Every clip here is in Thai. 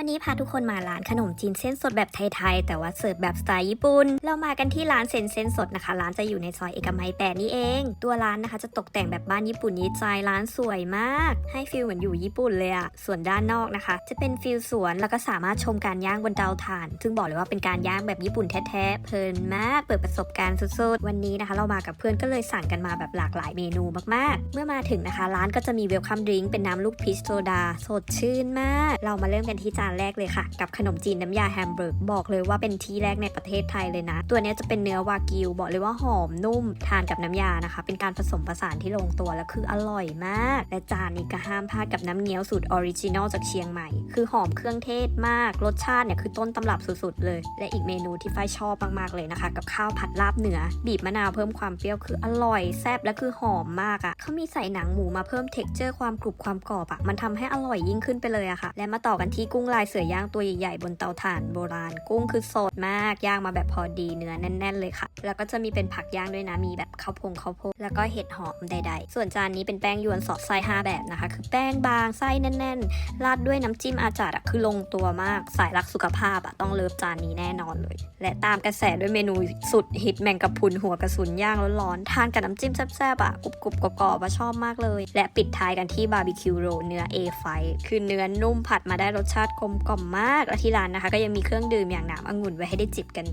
วันนี้พาทุกคนมาร้านขนมจีนเส้นสดแบบไทยๆ แต่ว่าเสิร์ฟแบบสไตล์ญี่ปุ่น เรามากันที่ร้านเซนเส้นสดนะคะ ร้านจะอยู่ในซอยเอกมัยแปดนี่เอง ตัวร้านนะคะจะตกแต่งแบบบ้านญี่ปุ่นนิดใจร้านสวยมาก ให้ฟิลเหมือนอยู่ญี่ปุ่นเลยอะส่วนด้านนอกนะคะ จะเป็นฟิลสวนแล้วก็สามารถชมการย่างบนเตาถ่าน ซึ่งบอกเลยว่าเป็นการย่างแบบญี่ปุ่นแท้ๆ เพลินมาก เปิดประสบการณ์สุดๆ วันนี้นะคะ เรามากับเพื่อนก็เลยสั่งกันมาแบบหลากหลายเมนูมากๆ เมื่อมาถึงนะคะ ร้านก็จะมีเวลคัมดริงก์เป็นน้ำลูกพีชโซดา สดชื่นมาก เรามาเริ่มกันที่จานแรกเลยค่ะ กับขนมจีนน้ำยาแฮมเบอร์กบอกเลยว่าเป็นที่แรกในประเทศไทยเลยนะ ตัวนี้จะเป็นเนื้อวากิวบอกเลยว่าหอมนุ่ม ทานกับน้ำยานะคะ เป็นการผสมผสานที่ลงตัวแล้วคืออร่อยมาก และจานนี้ก็ห้ามพลาดกับน้ำเงี้ยวสูตรออริจินอลจากเชียงใหม่ คือหอมเครื่องเทศมาก รสชาติเนี่ยคือต้นตำรับสุดๆเลย และอีกเมนูที่ฝ้ายชอบมากๆเลยนะคะ กับข้าวผัดลาบเหนือ บีบมะนาวเพิ่มความเปรี้ยวคืออร่อยแซ่บและคือหอมมากอะ่ะเขามีใส่หนังหมูมาเพิ่มเท็กเจอร์ความกรุบความกรอบอะ่ะมันทำให้อร่อยยิ่งขึ้นไปเลยอะค่ะ และมาต่อกันที่กุ้งลายเสือย่างตัวใหญ่ๆบนเตาถ่านโบราณ กุ้งคือสดมากย่างมาแบบพอดีเนื้อแน่น ๆ เลยค่ะ แล้วก็จะมีเป็นผักย่างด้วยนะมีแบบข้าวโพงข้าวโพดแล้วก็เห็ดหอมใด ๆ ส่วนจานนี้เป็นแป้งยวนสอดไส้5แบบนะคะ คือแป้งบางไส้แน่น ๆ ราดด้วยน้ำจิ้มอาจารย์อะคือลงตัวมากสายรักสุขภาพอะต้องเลิฟจานนี้แน่นอนเลย และตามกระแสด้วยเมนูสุดฮิตแมงกะพรุนหัวกระสุนย่างร้อนๆทานกับน้ำจิ้มแซ่บๆอะกรุบๆกรอบๆชอบมากเลย และปิดท้ายกันที่บาร์บีคิวโรเนื้อ A5 คือเนื้อนุ่มผัดมาได้รสชาติกลมกล่อมมากและที่ร้านนะคะ ก็ยังมีเครื่องดื่มอย่างน้ำองุ่นไว้ให้ได้จิบกัน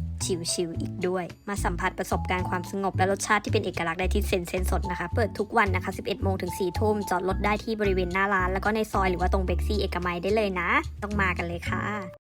ชิลๆอีกด้วย มาสัมผัสประสบการณ์ความสงบและรสชาติที่เป็นเอกลักษณ์ได้ที่เซนเซนสดนะคะ เปิดทุกวันนะคะ 11 โมงถึง 4 ทุ่ม จอดรถได้ที่บริเวณหน้าร้าน แล้วก็ในซอยหรือว่าตรงเบกซี่เอกมัยได้เลยนะ ต้องมากันเลยค่ะ